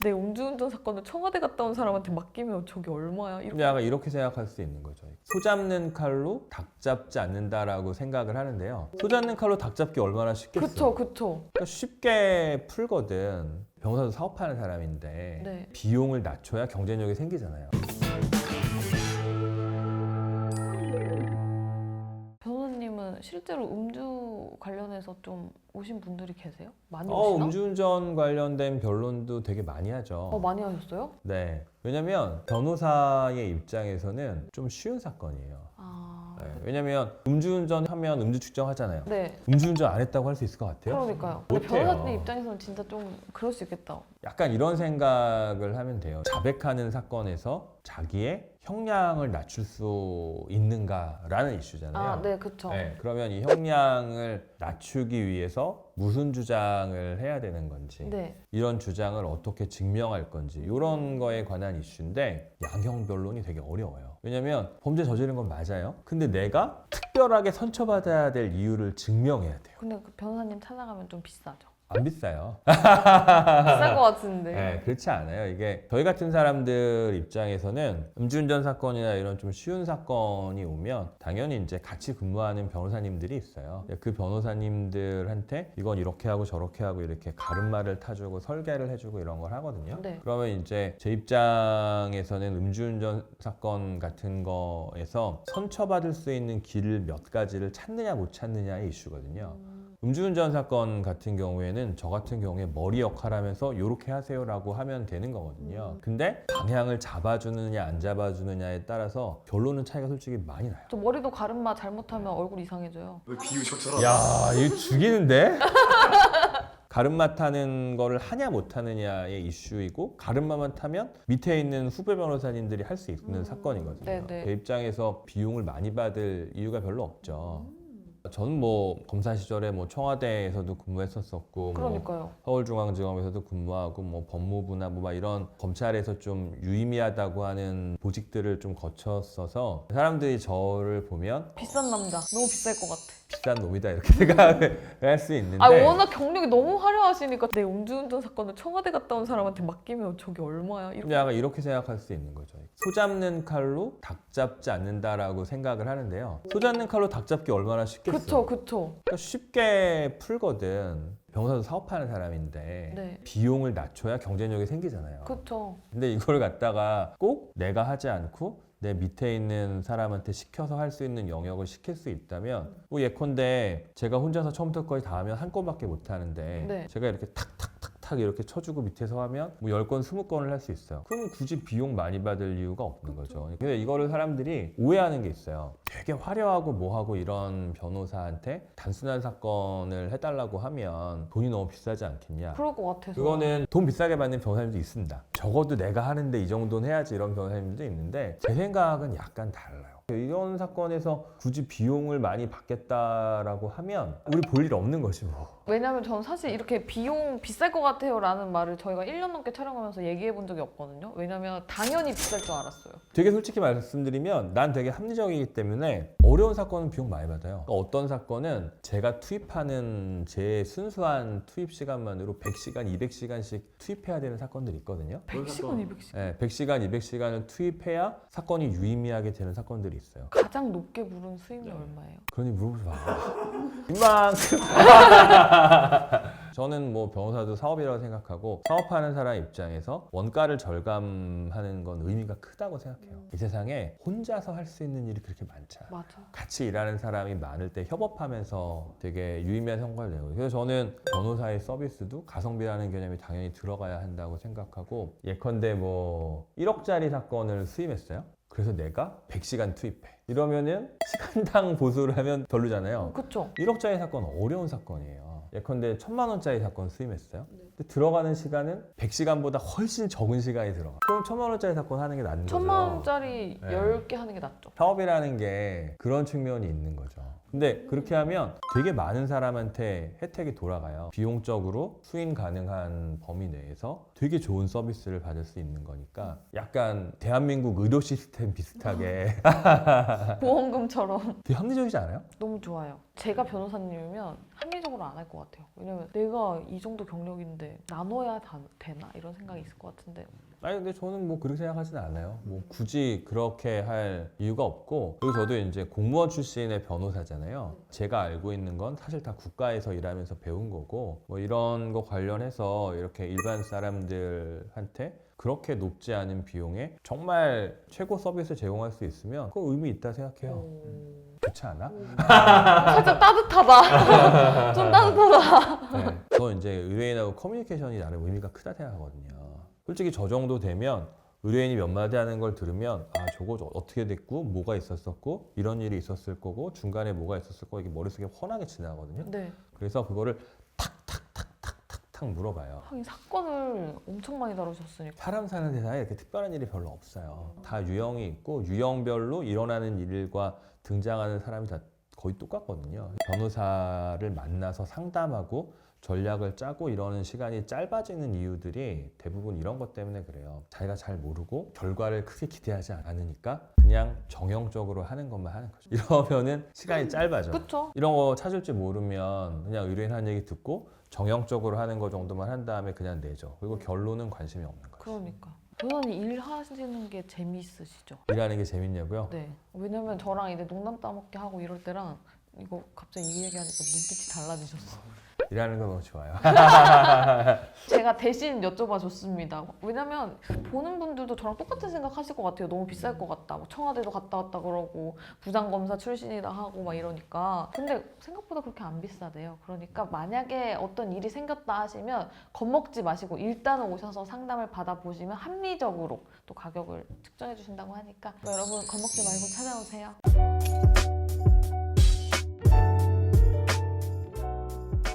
내 음주운전 사건을 청와대 갔다 온 사람한테 맡기면 저게 얼마야? 이렇게 근데 약간 이렇게 생각할 수 있는 거죠. 소 잡는 칼로 닭 잡지 않는다라고 생각을 하는데요. 소 잡는 칼로 닭 잡기 얼마나 쉽겠어? 그쵸 그쵸 그러니까 쉽게 풀거든. 변호사도 사업하는 사람인데 네. 비용을 낮춰야 경쟁력이 생기잖아요. 실제로 음주 관련해서 좀 오신 분들이 계세요? 많이 어, 오시나? 음주운전 관련된 변론도 되게 많이 하죠. 어 많이 하셨어요? 네. 왜냐면 변호사의 입장에서는 좀 쉬운 사건이에요. 아 네. 왜냐면 음주운전 하면 음주 측정하잖아요. 네. 음주운전 안 했다고 할 수 있을 것 같아요? 그러니까요. 근데 못해요. 변호사님 입장에서는 진짜 좀 그럴 수 있겠다. 약간 이런 생각을 하면 돼요. 자백하는 사건에서 자기의 형량을 낮출 수 있는가라는 이슈잖아요. 아, 네, 그쵸. 네, 그러면 이 형량을 낮추기 위해서 무슨 주장을 해야 되는 건지 네. 이런 주장을 어떻게 증명할 건지 이런 거에 관한 이슈인데 양형 변론이 되게 어려워요. 왜냐면 범죄 저지른 건 맞아요. 근데 내가 특별하게 선처받아야 될 이유를 증명해야 돼요. 근데 그 변호사님 찾아가면 좀 비싸죠. 안 비싸요. 비쌀 것 같은데. 네, 그렇지 않아요. 이게 저희 같은 사람들 입장에서는 음주운전 사건이나 이런 좀 쉬운 사건이 오면 당연히 이제 같이 근무하는 변호사님들이 있어요. 그 변호사님들한테 이건 이렇게 하고 저렇게 하고 이렇게 가름말을 타주고 설계를 해주고 이런 걸 하거든요. 네. 그러면 이제 제 입장에서는 음주운전 사건 같은 거에서 선처받을 수 있는 길을 몇 가지를 찾느냐 못 찾느냐의 이슈거든요. 음 주운전 사건 같은 경우에는 저 같은 경우에 머리 역할하면서 이렇게 하세요라고 하면 되는 거거든요. 근데 방향을 잡아주느냐 안 잡아주느냐에 따라서 결론은 차이가 솔직히 많이 나요. 저 머리도 가름마 잘못하면 얼굴 이상해져요. 왜 비유 저처럼? 야, 이거 죽이는데? 가름마 타는 거를 하냐 못 하느냐의 이슈이고 가름마만 타면 밑에 있는 후배 변호사님들이 할 수 있는 음, 사건이거든요. 네네. 그 입장에서 비용을 많이 받을 이유가 별로 없죠. 저는 뭐 검사 시절에 뭐 청와대에서도 근무했었었고 뭐 그러니까요. 서울중앙지검에서도 근무하고 뭐 법무부나 뭐 막 이런 검찰에서 좀 유의미하다고 하는 보직들을 좀 거쳤어서 사람들이 저를 보면 비싼 남자. 너무 비쌀 것 같아. 비싼 놈이다 이렇게 생각을 할수 있는데 아 워낙 경력이 너무 화려하시니까 내 음주운전 사건을 청와대 갔다 온 사람한테 맡기면 저게 얼마야? 이렇게. 약간 이렇게 생각할 수 있는 거죠. 소 잡는 칼로 닭 잡지 않는다라고 생각을 하는데요. 소 잡는 칼로 닭 잡기 얼마나 쉽겠어? 그쵸 그쵸. 그러니까 쉽게 풀거든. 변호사도 사업하는 사람인데 네. 비용을 낮춰야 경쟁력이 생기잖아요. 그쵸. 근데 이걸 갖다가 꼭 내가 하지 않고 내 밑에 있는 사람한테 시켜서 할 수 있는 영역을 시킬 수 있다면 뭐 예컨대 제가 혼자서 처음부터까지 다 하면 한 건밖에 못 하는데 네. 제가 이렇게 탁탁탁 탁 이렇게 쳐주고 밑에서 하면 뭐 10건 20건을 할 수 있어요 그럼 굳이 비용 많이 받을 이유가 없는 거죠 근데 이거를 사람들이 오해하는 게 있어요 되게 화려하고 뭐하고 이런 변호사한테 단순한 사건을 해달라고 하면 돈이 너무 비싸지 않겠냐 그럴 것 같아서. 그거는 돈 비싸게 받는 변호사님도 있습니다. 적어도 내가 하는데 이 정도는 해야지 이런 변호사님도 있는데 제 생각은 약간 달라요. 이런 사건에서 굳이 비용을 많이 받겠다라고 하면 우리 볼 일 없는 거지 뭐. 왜냐면 저는 사실 이렇게 비용 비쌀 것 같아요 라는 말을 저희가 1년 넘게 촬영하면서 얘기해 본 적이 없거든요. 왜냐면 당연히 비쌀 줄 알았어요. 되게 솔직히 말씀드리면 난 되게 합리적이기 때문에 어려운 사건은 비용 많이 받아요. 그러니까 어떤 사건은 제가 투입하는 제 순수한 투입 시간만으로 100시간, 200시간씩 투입해야 되는 사건들이 있거든요. 100시간, 200시간. 네, 100시간, 200시간을 투입해야 사건이 유의미하게 되는 사건들이 있어요. 가장 높게 부른 수임이 얼마예요? 그러니 물어보지 마. 이만큼. 저는 뭐 변호사도 사업이라고 생각하고 사업하는 사람 입장에서 원가를 절감하는 건 의미가 크다고 생각해요. 이 세상에 혼자서 할 수 있는 일이 그렇게 많지 않아요. 맞아. 같이 일하는 사람이 많을 때 협업하면서 되게 유의미한 성과를 내고 그래서 저는 변호사의 서비스도 가성비라는 개념이 당연히 들어가야 한다고 생각하고 예컨대 뭐 1억짜리 사건을 수임했어요 그래서 내가 100시간 투입해 이러면은 시간당 보수를 하면 별로잖아요 그쵸. 1억짜리 사건 은 어려운 사건이에요 예컨대 천만 원짜리 사건 수임했어요 근데 들어가는 시간은 100시간보다 훨씬 적은 시간이 들어가 그럼 천만 원짜리 사건 하는 게 낫는 거죠 천만 원짜리 네. 10개 하는 게 낫죠. 사업이라는 게 그런 측면이 있는 거죠. 근데 그렇게 하면 되게 많은 사람한테 혜택이 돌아가요. 비용적으로 수인 가능한 범위 내에서 되게 좋은 서비스를 받을 수 있는 거니까 약간 대한민국 의료 시스템 비슷하게 보험금처럼. 되게 합리적이지 않아요? 너무 좋아요. 제가 변호사님이면 합리적 합리적으로 안 할 것 같아요. 왜냐면 내가 이 정도 경력인데 나눠야 다- 되나 이런 생각이 있을 것 같은데 아니 근데 저는 뭐 그렇게 생각하지는 않아요. 뭐 굳이 그렇게 할 이유가 없고 그리고 저도 이제 공무원 출신의 변호사잖아요. 제가 알고 있는 건 사실 다 국가에서 일하면서 배운 거고 뭐 이런 거 관련해서 이렇게 일반 사람들한테 그렇게 높지 않은 비용에 정말 최고 서비스 제공할 수 있으면 그 의미 있다 생각해요. 오. 그렇지 않아? 살짝 따뜻하다. 좀 따뜻하다. 네. 저 이제 의뢰인하고 커뮤니케이션이 나름 의미가 크다 생각하거든요. 솔직히 저 정도 되면 의뢰인이 몇 마디 하는 걸 들으면 아 저거 저 어떻게 됐고 뭐가 있었었고 이런 일이 있었을 거고 중간에 뭐가 있었을 거 이게 머릿속에 훤하게 지나가거든요. 네. 그래서 그거를 탁탁탁탁탁탁 물어봐요. 하긴 사건을 엄청 많이 다루셨으니까. 사람 사는 세상에 이렇게 특별한 일이 별로 없어요. 다 유형이 있고 유형별로 일어나는 일과 등장하는 사람이 다 거의 똑같거든요. 변호사를 만나서 상담하고 전략을 짜고 이러는 시간이 짧아지는 이유들이 대부분 이런 것 때문에 그래요. 자기가 잘 모르고 결과를 크게 기대하지 않으니까 그냥 정형적으로 하는 것만 하는 거죠. 이러면은 시간이 짧아져. 그쵸? 이런 거 찾을 줄 모르면 그냥 의뢰인 한 얘기 듣고 정형적으로 하는 거 정도만 한 다음에 그냥 내죠. 그리고 결론은 관심이 없는 거죠. 그러니까. 변호사님 일하시는 게 재미있으시죠? 일하는 게 재밌냐고요? 네. 왜냐면 저랑 이제 농담 따먹게 하고 이럴 때랑 이거 갑자기 이 얘기하니까 눈빛이 달라지셨어. 일하는 거 너무 좋아요. 제가 대신 여쭤봐 줬습니다. 왜냐면 보는 분들도 저랑 똑같은 생각 하실 것 같아요. 너무 비쌀 것 같다. 뭐 청와대도 갔다 왔다 그러고 부장검사 출신이다 하고 막 이러니까. 근데 생각보다 그렇게 안 비싸대요. 그러니까 만약에 어떤 일이 생겼다 하시면 겁먹지 마시고 일단은 오셔서 상담을 받아보시면 합리적으로 또 가격을 측정해 주신다고 하니까 여러분 겁먹지 말고 찾아오세요.